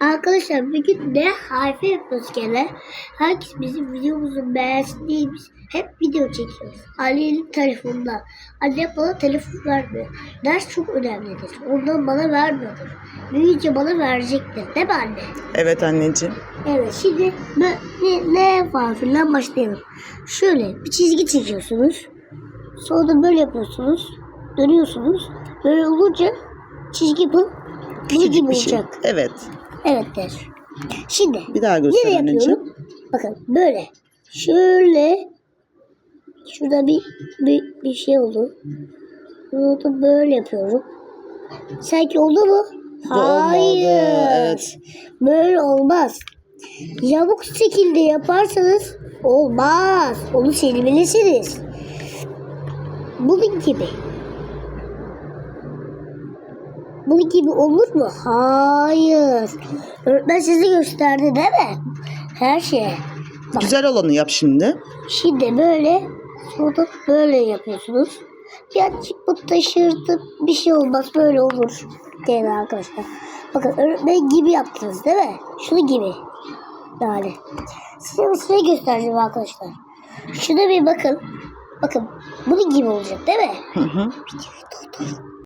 Arkadaşlar bugün ne harfi yapıyoruz gene. Herkes bizim videomuzu beğensin hep video çekiyoruz. Annenin telefonundan. Anne bana telefon vermiyor. Ders çok önemlidir. Ondan bana vermiyordur. Büyüyünce bana verecektir. Değil mi anne? Evet anneciğim. Evet şimdi ne, ne, harfinden başlayalım. Şöyle bir çizgi çekiyorsunuz. Sonra böyle yapıyorsunuz. Dönüyorsunuz. Böyle olunca çizgi bu. Bu Küçücük bir şey. olacak. Evet. Evet der. Şimdi Bir daha nereye göster anneciğim. yapıyorum? Bakın böyle. Şöyle. Şurada bir, bir, bir şey oldu. Bunu da böyle yapıyorum. Sanki oldu mu? Bu olmadı. Evet. Böyle olmaz. Yamuk şekilde yaparsanız olmaz. Onu silmelisiniz. Bunun gibi. Bunun gibi olur mu? Hayır. Öğretmen size gösterdi değil mi? Her şeye. Bak Güzel olanı yap şimdi. şimdi böyle sonra böyle yapıyorsunuz. Birazcık bu taşırdı bir şey olmaz böyle olur. Değil arkadaşlar. Bakın öğretmen gibi yaptınız değil mi? Şunu gibi. Yani. Size bir şey göstereceğim arkadaşlar. Şuna bir bakın. Bakın bunun gibi olacak değil mi? Hı hı.